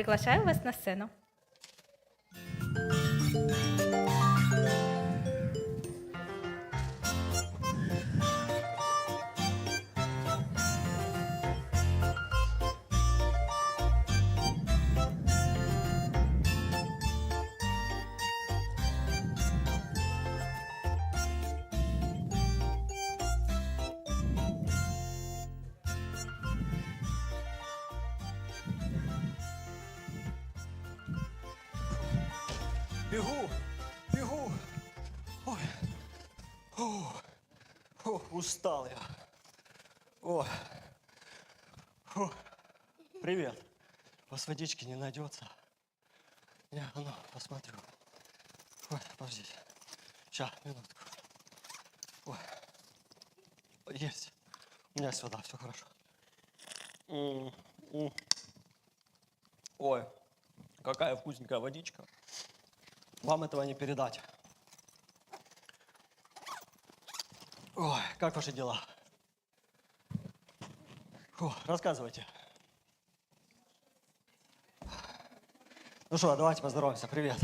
приглашаю вас на сцену. Фу. Фу, устал я. Ой. Фу. Привет. У вас водички не найдется? Я, а ну, посмотрю. Ой, подождите. Сейчас, минутку. Ой. Есть. У меня вода, все хорошо. М, м. Ой, какая вкусненькая водичка. Вам этого не передать. Ой, как ваши дела? Фу, рассказывайте. Ну что, давайте поздороваемся. Привет.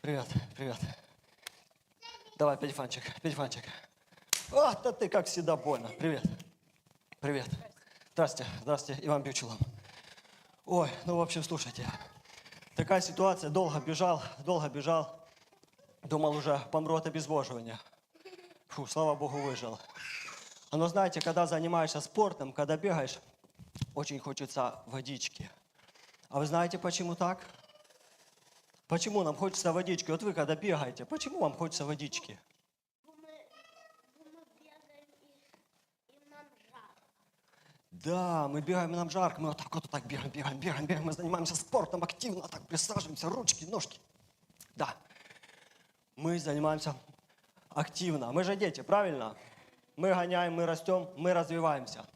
Привет, привет. Давай, пятифанчик, пятифанчик. А, да ты, как всегда, больно. Привет. Привет. Здрасте, здрасте, Иван Бючелом. Ой, ну, в общем, слушайте. Такая ситуация, долго бежал, долго бежал. Думал уже помру от обезвоживания. Фу, слава богу, выжил. А Но знаете, когда занимаешься спортом, когда бегаешь, очень хочется водички. А вы знаете, почему так? Почему нам хочется водички? Вот вы, когда бегаете, почему вам хочется водички? Бо ми, бо ми бігаємо і, і нам жарко. Да, мы бегаем, и нам жарко, мы вот так вот так бегаем, бегаем, бегаем, бегаем, мы занимаемся спортом активно, так присаживаемся, ручки, ножки. Да, мы занимаемся активно. Мы же дети, правильно? Мы гоняем, мы растем, мы развиваемся.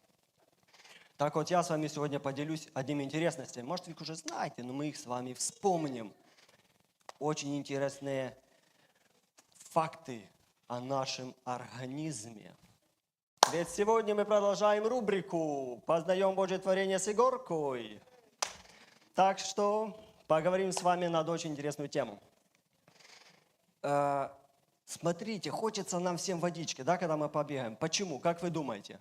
Так вот, я с вами сегодня поделюсь одними интересностями. Может, вы их уже знаете, но мы их с вами вспомним. Очень интересные факты о нашем организме. Ведь сегодня мы продолжаем рубрику «Познаем Божье творение с Егоркой». Так что поговорим с вами над очень интересную тему. Смотрите, хочется нам всем водички, да, когда мы побегаем. Почему? Как вы думаете?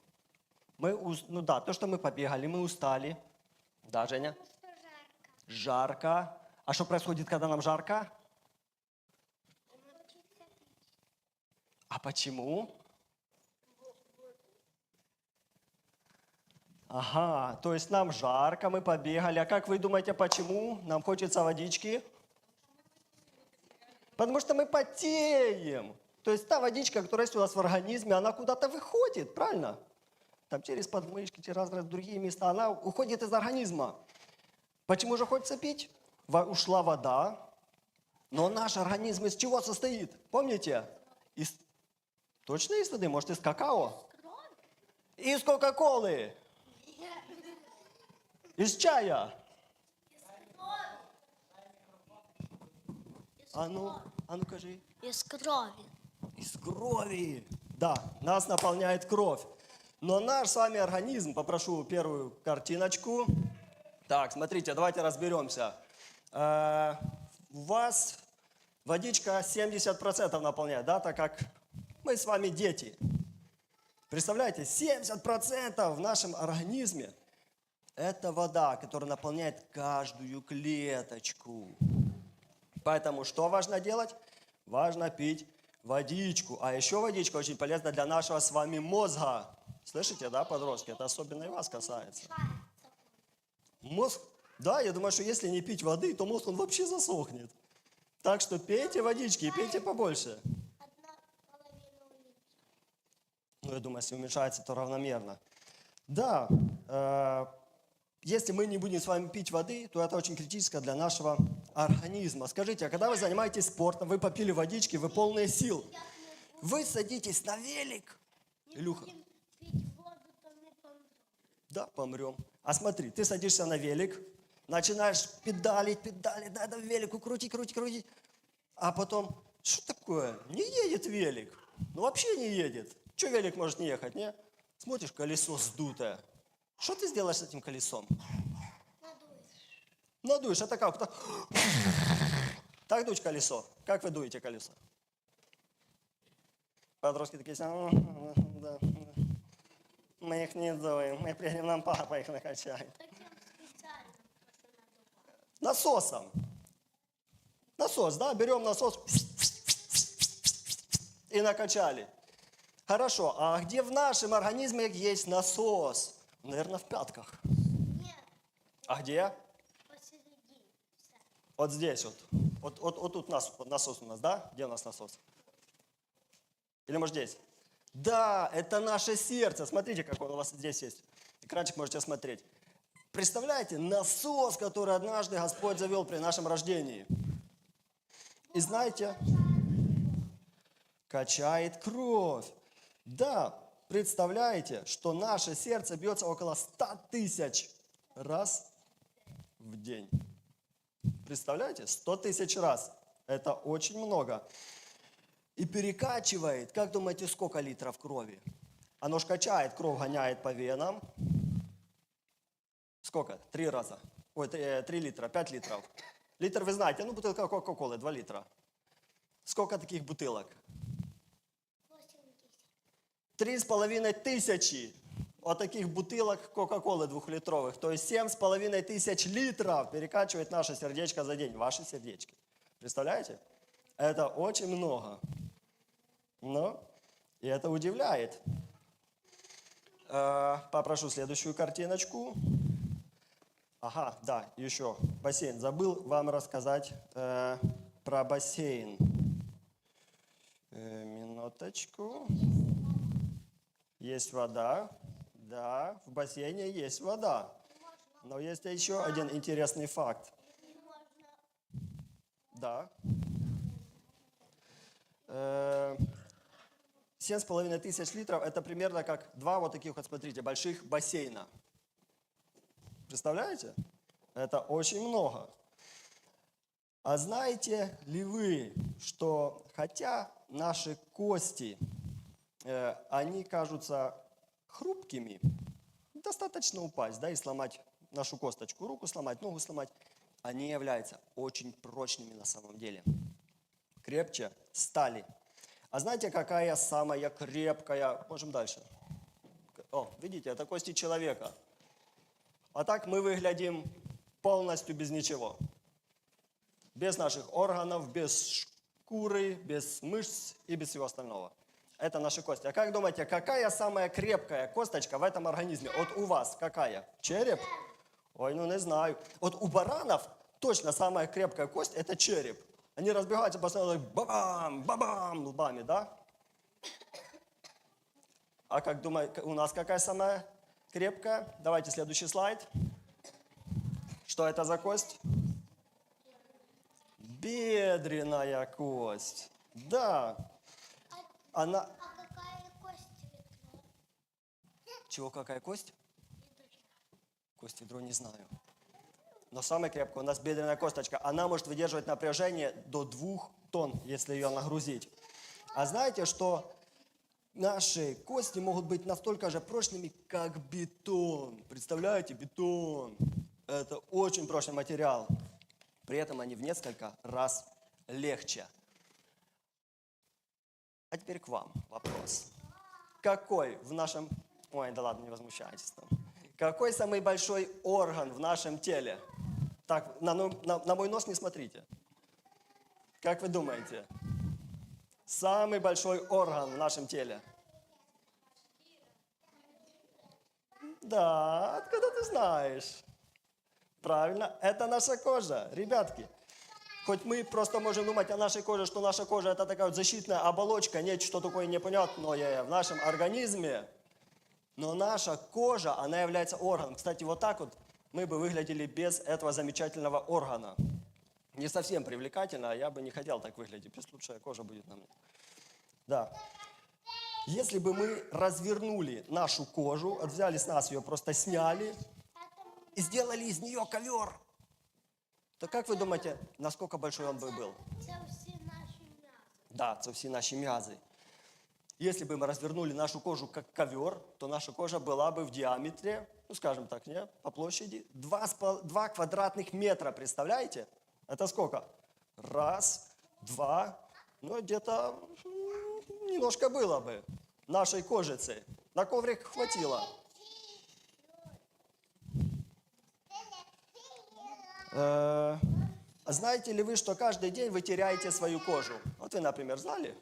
Мы, ну да, то, что мы побегали, мы устали. Да, Женя? Жарко. Жарко. А что происходит, когда нам жарко? А почему? Ага, то есть нам жарко, мы побегали. А как вы думаете, почему нам хочется водички? Потому что мы потеем. То есть та водичка, которая есть у нас в организме, она куда-то выходит, правильно? Там через подмышки, через разные другие места, она уходит из организма. Почему же хочется пить? Во- ушла вода, но наш организм из чего состоит? Помните? Из... Точно из воды? Может, из какао? Из Кока-Колы? Из чая? А ну, а ну кажи. Із крові. Из крови. Да, нас наполняет кровь. Но наш с вами организм, попрошу первую картиночку. Так, смотрите, давайте разберемся. Э, у вас водичка 70% наполняет, да, так как мы с вами дети. Представляете, 70% в нашем организме – это вода, которая наполняет каждую клеточку. Поэтому что важно делать? Важно пить водичку. А еще водичка очень полезна для нашего с вами мозга. Слышите, да, подростки? Это особенно и вас касается. Мозг, да, я думаю, что если не пить воды, то мозг он вообще засохнет. Так что пейте водички и пейте побольше. Ну, я думаю, если уменьшается, то равномерно. Да, э, если мы не будем с вами пить воды, то это очень критически для нашего организма. Скажите, а когда вы занимаетесь спортом, вы попили водички, вы полные сил, вы садитесь на велик, Илюха, да, помрем. А смотри, ты садишься на велик, начинаешь педалить, педалить, надо велику крутить, крутить, крутить. А потом, что такое? Не едет велик. Ну вообще не едет. Че велик может не ехать, не? Смотришь, колесо сдутое. Что ты сделаешь с этим колесом? Надуешь, это как? Так, так дуть колесо. Как вы дуете колесо? Подростки такие, «А, да, да. мы их не дуем, мы приедем, нам папа их накачает. Насосом. Насос, да, берем насос и накачали. Хорошо, а где в нашем организме есть насос? Наверное, в пятках. Нет, А где? Вот здесь вот. Вот, вот, вот тут нас, насос у нас, да? Где у нас насос? Или может здесь? Да, это наше сердце. Смотрите, какой у вас здесь есть. Экранчик можете смотреть. Представляете, насос, который однажды Господь завел при нашем рождении. И знаете, качает кровь. Да, представляете, что наше сердце бьется около 100 тысяч раз в день. Представляете? 100 тысяч раз. Это очень много. И перекачивает, как думаете, сколько литров крови? Оно ж качает, кровь гоняет по венам. Сколько? Три раза. Ой, три, э, литра, пять литров. Литр вы знаете, ну бутылка Кока-Колы, два литра. Сколько таких бутылок? Три с половиной тысячи таких бутылок Кока-Колы двухлитровых. То есть семь с половиной тысяч литров перекачивает наше сердечко за день. Ваши сердечки. Представляете? Это очень много. Но и это удивляет. Попрошу следующую картиночку. Ага, да, еще бассейн. Забыл вам рассказать э, про бассейн. Э, минуточку. Есть вода. Да, в бассейне есть вода. Но есть еще один интересный факт. Да. Э, Семь с половиной тысяч литров – это примерно как два вот таких вот, смотрите, больших бассейна. Представляете? Это очень много. А знаете ли вы, что хотя наши кости, э, они кажутся хрупкими, достаточно упасть, да, и сломать нашу косточку, руку сломать, ногу сломать, они являются очень прочными на самом деле. Крепче стали. А знаете, какая самая крепкая? Можем дальше. О, видите, это кости человека. А так мы выглядим полностью без ничего. Без наших органов, без шкуры, без мышц и без всего остального. Это наши кости. А как думаете, какая самая крепкая косточка в этом организме? Вот у вас какая? Череп? Ой, ну не знаю. Вот у баранов точно самая крепкая кость – это череп. Они разбегаются постоянно бабам, бабам лбами, да? А как думаете, у нас какая самая крепкая? Давайте следующий слайд. Что это за кость? Бедренная кость. Да. Она... А какая кость ветру? Чего, какая кость? Кость ведро не знаю. Но самая крепкая у нас бедренная косточка. Она может выдерживать напряжение до двух тонн, если ее нагрузить. А знаете, что наши кости могут быть настолько же прочными, как бетон. Представляете, бетон. Это очень прочный материал. При этом они в несколько раз легче. А теперь к вам вопрос. Какой в нашем... Ой, да ладно, не возмущайтесь там. Какой самый большой орган в нашем теле? Так, на, ну- на- на мой нос не смотрите. Как вы думаете? Самый большой орган в нашем теле? Да, откуда ты знаешь? Правильно, это наша кожа, ребятки. Хоть мы просто можем думать о нашей коже, что наша кожа это такая вот защитная оболочка, нечто такое непонятное в нашем организме. Но наша кожа, она является органом. Кстати, вот так вот мы бы выглядели без этого замечательного органа. Не совсем привлекательно, а я бы не хотел так выглядеть. Пусть лучшая кожа будет на мне. Да. Если бы мы развернули нашу кожу, взяли с нас ее, просто сняли и сделали из нее ковер, то как вы думаете, насколько большой он бы был? це всі наші м'язи. Да, це всі наші м'язи. Если бы мы развернули нашу кожу как ковер, то наша кожа была бы в диаметре, ну скажем так, не, по площади 2, 2 квадратных метра, представляете? Это сколько? Раз, два, ну где-то м, немножко было бы нашей кожицы. На коврик хватило. Э, а знаете ли вы, что каждый день вы теряете свою кожу? Вот вы, например, знали,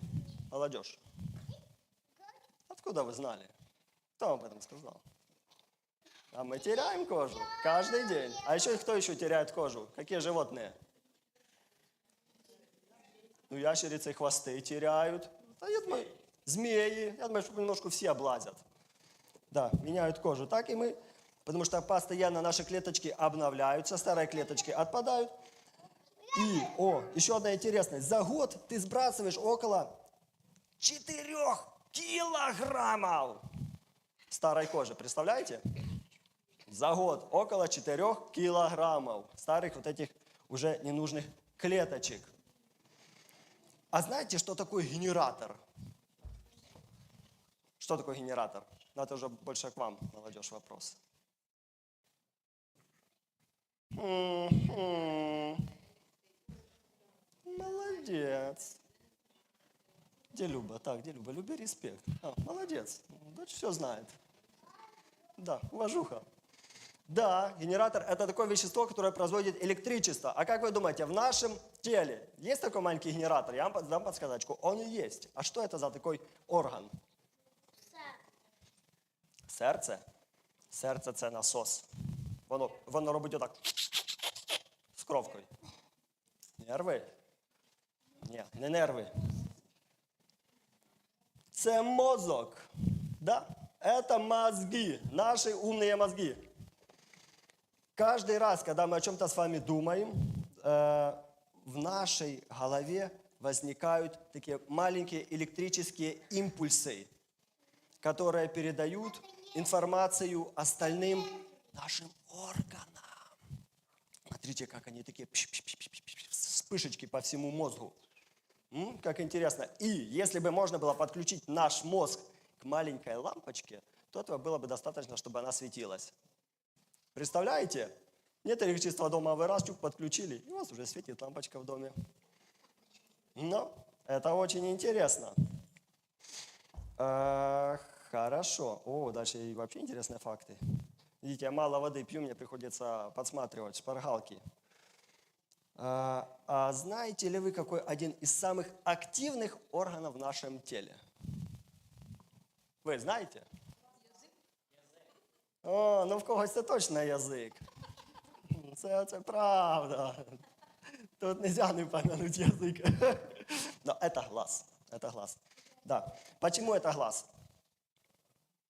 молодежь? Откуда вы знали? Кто вам об этом сказал? А мы теряем кожу каждый день. А еще кто еще теряет кожу? Какие животные? Ну, ящерицы хвосты теряют. Да, я думаю, змеи. Я думаю, что немножко все облазят. Да, меняют кожу. Так и мы, потому что постоянно наши клеточки обновляются, старые клеточки отпадают. И, о, еще одна интересность. За год ты сбрасываешь около 4 килограммов старой кожи. Представляете? За год около 4 килограммов старых вот этих уже ненужных клеточек. А знаете, что такое генератор? Что такое генератор? Ну, это уже больше к вам, молодежь, вопрос. Молодец. Где Люба? Так, где Люба? Люби респект. А, молодец. Дочь все знает. Да, уважуха. Да, генератор – это такое вещество, которое производит электричество. А как вы думаете, в нашем теле есть такой маленький генератор? Я вам дам подсказочку. Он и есть. А что это за такой орган? Все. Серце? Серце це насос. Воно, воно робить отак. Кровкою. Нерви? Ні, не нерви. Це мозок. Да? Это мозги, наши умные мозги. Каждый раз, когда мы о чем-то с вами думаем, э, в нашей голове возникают такие маленькие электрические импульсы, которые передают информацию остальным нашим органам. Смотрите, как они такие вспышечки по всему мозгу. М, Как интересно. И если бы можно было подключить наш мозг к маленькой лампочке, то этого было бы достаточно, чтобы она светилась. Представляете? Нет электричества дома, а вы раз чук подключили, и у вас уже светит лампочка в доме. Но это очень интересно. Э, Хорошо. О, дальше вообще интересные факты. Видите, я мало воды пью, мне приходится подсматривать шпаргалки. А, а знаете ли вы, какой один из самых активных органов в нашем теле? Ви знаєте? О, ну в когось це точно язик. Це, це правда. Тут нельзя не помянуть язык. Но это глаз. Это глаз. Да. Почему это глаз?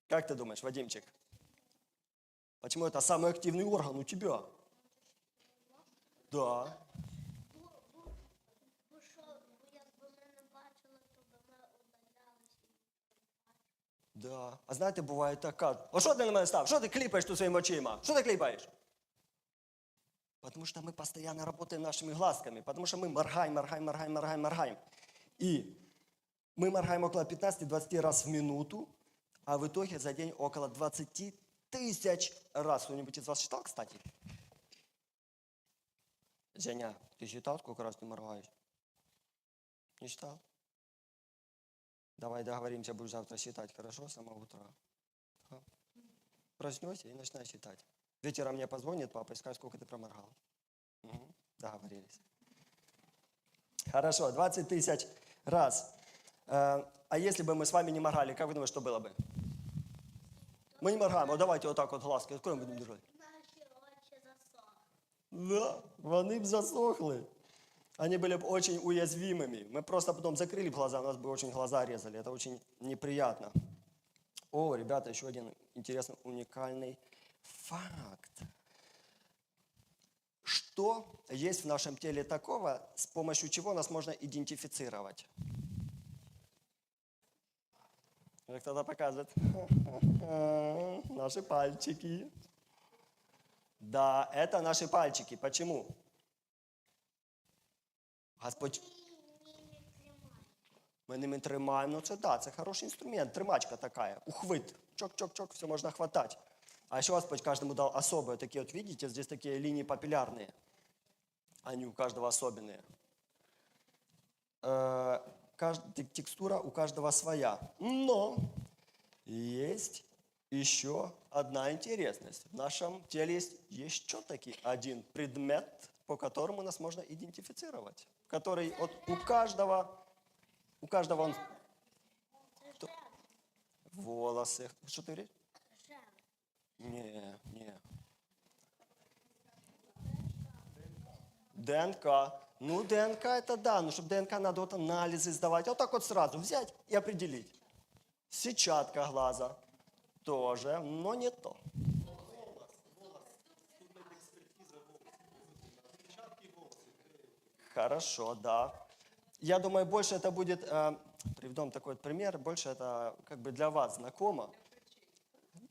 Как ты думаешь, Вадимчик? Почему это самый активный орган у тебя? Да. Бо, бо, бо що, бо якби ми не бачили, то би ми удалялися. Да. А знаєте, буває так кажуть, а що ти на мене став? Що ти кліпаєш тут своїми очима? Що ти кліпаєш? Потому что мы постоянно работаем нашими глазками, потому что мы моргаем, моргаем, моргаем, моргаем, моргаем. И мы моргаем около 15-20 раз в минуту, а в итоге за день около 20 тысяч раз. Кто-нибудь из вас считал, кстати? Женя, ты считал, сколько раз ты моргаешь? Не считал? Давай договоримся, будешь завтра считать, хорошо, с самого утра. А? Проснешься и начинай считать. Вечером мне позвонит папа и скажет, сколько ты проморгал. Мгм, Договорились. Хорошо, 20 тысяч раз. Э, А если бы мы с вами не моргали, как вы думаете, что было бы? Мы не моргаем, вот давайте вот так вот глазки, откроем будем держать. Да, вони б засохли. Они были бы очень уязвимыми. Мы просто потом закрыли глаза, у нас бы очень глаза резали. Это очень неприятно. О, ребята, еще один интересный, уникальный факт. Что есть в нашем теле такого, с помощью чего нас можно идентифицировать? Как кто-то показывает. Наши пальчики. Да, это наши пальчики. Почему? Господь, Ні, ні, не тримай. Ми ними тримаємо. Ну це да, це хороший інструмент, тримачка така. Ухвит. Чок-чок-чок, все можно хватать. А еще Господь каждому дал особые. Такие вот, видите, здесь такие линии папиллярные. Они у каждого особенные. Текстура у каждого своя. Но есть еще одна интересность. В нашем теле есть еще таки один предмет, по которому нас можно идентифицировать. Который вот у каждого, у каждого он... Ж Волосы. Что ты говоришь? Не, не. ДНК. Ну, ДНК это да, но чтобы ДНК надо вот анализы сдавать. Вот так вот сразу взять и определить. Сетчатка глаза тоже, но не то. Хорошо, да. Я думаю, больше это будет, э, приведем такой вот пример, больше это как бы для вас знакомо.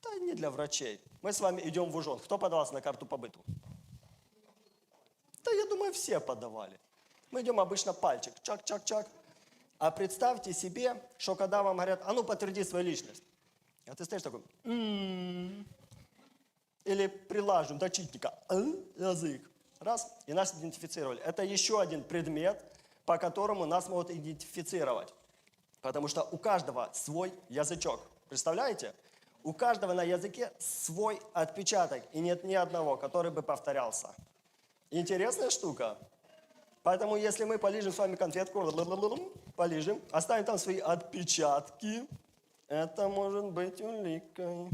Да не для врачей. Мы с вами идем в ужон. Кто подавался на карту по быту? Да я думаю, все подавали. Мы идем обычно пальчик, чак-чак-чак. А представьте себе, что когда вам говорят, а ну подтверди свою личность. А ты стоишь такой, «М-м-м». или прилаживаем до читника, «А?» язык. Раз, и нас идентифицировали. Это еще один предмет, по которому нас могут идентифицировать. Потому что у каждого свой язычок. Представляете? У каждого на языке свой отпечаток. И нет ни одного, который бы повторялся. Интересная штука. Поэтому если мы полижем с вами конфетку, полижем, оставим там свои отпечатки, это может быть уликой.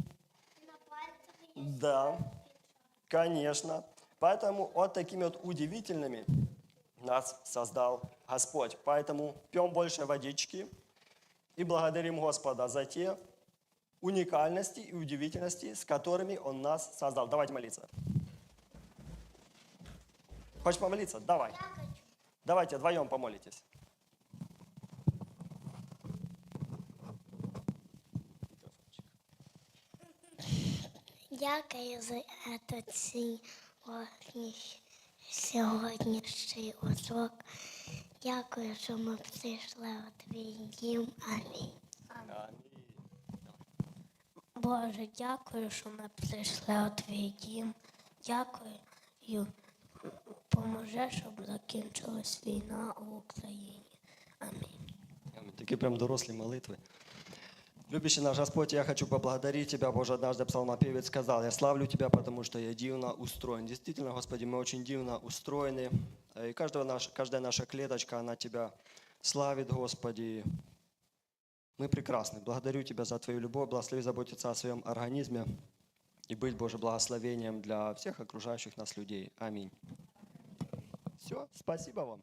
Да, конечно. Поэтому вот такими вот удивительными нас создал Господь. Поэтому пьем больше водички и благодарим Господа за те уникальности и удивительности, с которыми Он нас создал. Давайте молиться. Хочешь помолиться? Давай. Я хочу. Давайте вдвоем помолитесь. Дякую за этот сьогодні, сьогоднішній урок. Дякую, що ми прийшли у твій дім. Амінь. Боже, дякую, що ми прийшли у твій дім. Дякую. Поможи, щоб закінчилась війна у Україні. Амінь. Аминь. Такие прям дорослые молитвы. Любящий наш Господь, я хочу поблагодарить Тебя, Боже, однажды псалмопевец сказал, я славлю Тебя, потому что я дивно устроен. Действительно, Господи, мы очень дивно устроены, и каждого наш, каждая наша клеточка, она Тебя славит, Господи. Мы прекрасны. Благодарю Тебя за Твою любовь, благослови заботиться о своем организме и быть, Боже, благословением для всех окружающих нас людей. Аминь. Все, спасибо вам.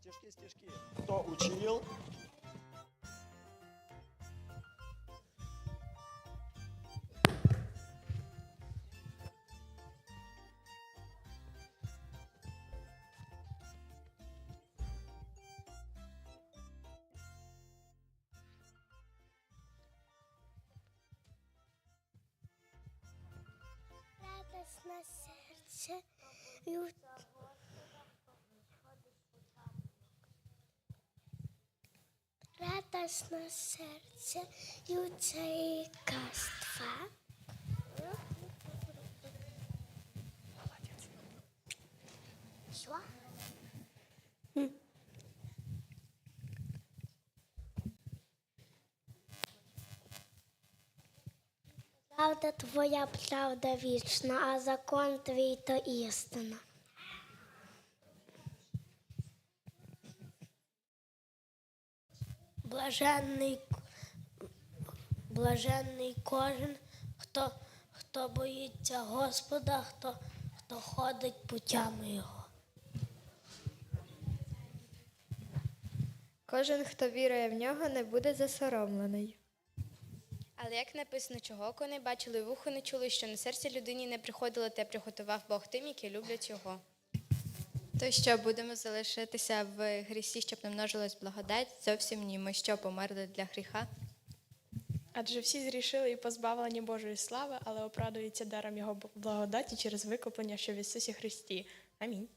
Стишки, стишки. Кто учил? Радосне серце. ю- Радосне серце юцейкаства. Що? Правда твоя правда вічна, а закон твій то істина. Блаженний, блаженний кожен, хто, хто боїться Господа, хто, хто ходить путями Його. Кожен, хто вірує в нього, не буде засоромлений. Але як написано, чого око не бачили, вухо не чули, що на серці людині не приходило, те приготував Бог тим, які люблять його. То що будемо залишитися в грісі, щоб не множилась благодать? Зовсім ні. Ми що померли для гріха? Адже всі зрішили і позбавлені Божої слави, але оправдуються даром Його благодаті через викуплення, що в Ісусі Христі. Амінь.